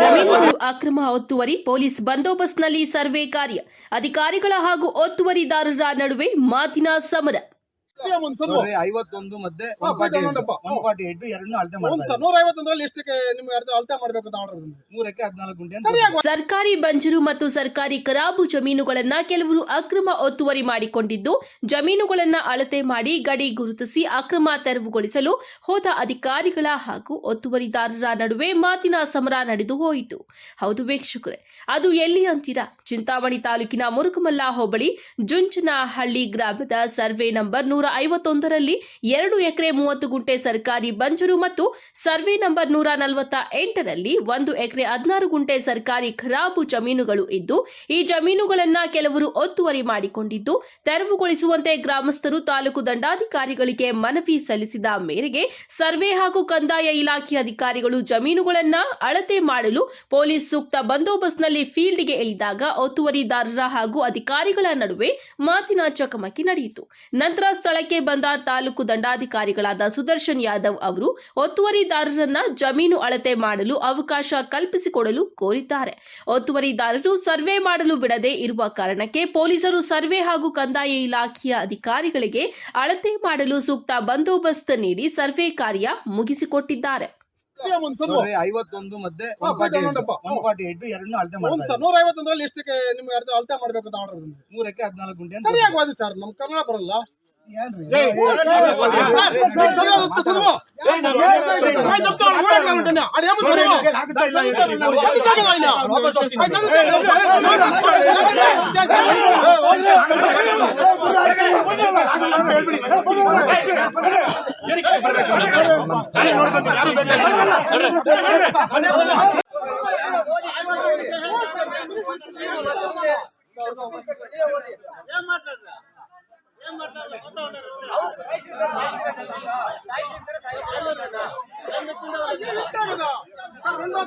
ಜಮೀನುಗಳು ಅಕ್ರಮ ಒತ್ತುವರಿ police ಬಂದೋಬಸ್ತ್ನಲ್ಲಿ survey ಕಾರ್ಯ. ಅಧಿಕಾರಿಗಳ ಹಾಗೂ ಒತ್ತುವರಿದಾರರ ನಡುವೆ ಮಾತಿನ ಸಮರ. ಒಂದ್ ಸಲ ನೋಡ್ರಿ ಐವತ್ತೊಂದು ಮಧ್ಯೆ ಹಾ, forty eight. One forty eight ಎರಡನ್ನೂ ಅಳತೆ ಒಂದ್ ನೂರ ಐವತ್ತೊಂದರಲ್ಲಿ ಎಷ್ಟಕ್ಕೆ ನಿಮ್ಗೆ ಅಳತೆ ಮಾಡ್ಬೇಕು ಅಂತ ಆರ್ಡರ್ ಬಂದಿದೆ. ಮೂರಕ್ಕೆ ಹದಿನಾಲ್ಕು ಗುಂಟೆ ಸರಿಯಾಗಿ ಸರ್ಕಾರಿ ಬಂಜರು ಮತ್ತು ಸರ್ಕಾರಿ ಕರಾಬು ಜಮೀನುಗಳನ್ನ ಕೆಲವರು ಅಕ್ರಮ ಒತ್ತುವರಿ ಮಾಡಿಕೊಂಡಿದ್ದು ಜಮೀನುಗಳನ್ನ ಅಳತೆ ಮಾಡಿ ಗಡಿ ಗುರುತಿಸಿ ಅಕ್ರಮ ತೆರವುಗೊಳಿಸಲು ಹೋದ ಅಧಿಕಾರಿಗಳ ಹಾಗೂ ಒತ್ತುವರಿದಾರರ ನಡುವೆ ಮಾತಿನ ಸಮರ ನಡೆದು ಹೋಯಿತು. ಹೌದು ವೀಕ್ಷಕರೇ ಅದು ಎಲ್ಲಿ ಅಂತೀರಾ? ಚಿಂತಾಮಣಿ ತಾಲೂಕಿನ ಮುರುಕಮಲ್ಲ ಹೋಬಳಿ ಜುಂಚನಹಳ್ಳಿ ಗ್ರಾಮದ ಸರ್ವೆ ನಂಬರ್ ನೂರ ಐವತ್ತೊಂದರಲ್ಲಿ ಎರಡು ಎಕರೆ ಮೂವತ್ತು ಗುಂಟೆ ಸರ್ಕಾರಿ ಬಂಜರು ಮತ್ತು ಸರ್ವೆ ನಂಬರ್ ನೂರ ನಲವತ್ತ ಎಂಟರಲ್ಲಿ ಒಂದು ಎಕರೆ ಹದಿನಾರು ಗುಂಟೆ ಸರ್ಕಾರಿ ಖರಾಬು ಜಮೀನುಗಳು ಇದ್ದು, ಈ ಜಮೀನುಗಳನ್ನ ಕೆಲವರು ಒತ್ತುವರಿ ಮಾಡಿಕೊಂಡಿದ್ದು, ತೆರವುಗೊಳಿಸುವಂತೆ ಗ್ರಾಮಸ್ಥರು ತಾಲೂಕು ದಂಡಾಧಿಕಾರಿಗಳಿಗೆ ಮನವಿ ಸಲ್ಲಿಸಿದ ಮೇರೆಗೆ ಸರ್ವೆ ಹಾಗೂ ಕಂದಾಯ ಇಲಾಖೆ ಅಧಿಕಾರಿಗಳು ಜಮೀನುಗಳನ್ನ ಅಳತೆ ಮಾಡಲು ಪೊಲೀಸ್ ಸೂಕ್ತ ಬಂದೋಬಸ್ತ್ನಲ್ಲಿ ಫೀಲ್ಡ್ಗೆ ಇಳಿದಾಗ ಒತ್ತುವರಿದಾರರ ಹಾಗೂ ಅಧಿಕಾರಿಗಳ ನಡುವೆ ಮಾತಿನ ಚಕಮಕಿ ನಡೆಯಿತು. ನಂತರ ಸ್ಥಳಕ್ಕೆ ಬಂದ ತಾಲೂಕು ದಂಡಾಧಿಕಾರಿಗಳಾದ ಸುದರ್ಶನ್ ಯಾದವ್ ಅವರು ಒತ್ತುವರಿದಾರರನ್ನ ಜಮೀನು ಅಳತೆ ಮಾಡಲು ಅವಕಾಶ ಕಲ್ಪಿಸಿಕೊಡಲು ಕೋರಿದ್ದಾರೆ. ಒತ್ತುವರಿದಾರರು ಸರ್ವೆ ಮಾಡಲು ಬಿಡದೆ ಇರುವ ಕಾರಣಕ್ಕೆ ಪೊಲೀಸರು ಸರ್ವೆ ಹಾಗೂ ಕಂದಾಯ ಇಲಾಖೆಯ ಅಧಿಕಾರಿಗಳಿಗೆ ಅಳತೆ ಮಾಡಲು ಸೂಕ್ತ ಬಂದೋಬಸ್ತ್ ನೀಡಿ ಸರ್ವೆ ಕಾರ್ಯ ಮುಗಿಸಿಕೊಟ್ಟಿದ್ದಾರೆ. ಐವತ್ತೊಂದು ನೂರ ಐವತ್ತೊಂದರಲ್ಲಿ ನಿಮ್ಗೆ ಅಳತೆ ಮಾಡ್ಬೇಕು ಅಂತ ಆರ್ಡರ್ ಮೂರಕ್ಕೆ ಹದಿನಾಲ್ಕು ಗುಂಟೆ ಸರಿಯಾಗಿ ಸರ್ ನಮ್ ಕನ್ನಡ ಬರಲ್ಲ. ಯಾರು రెండో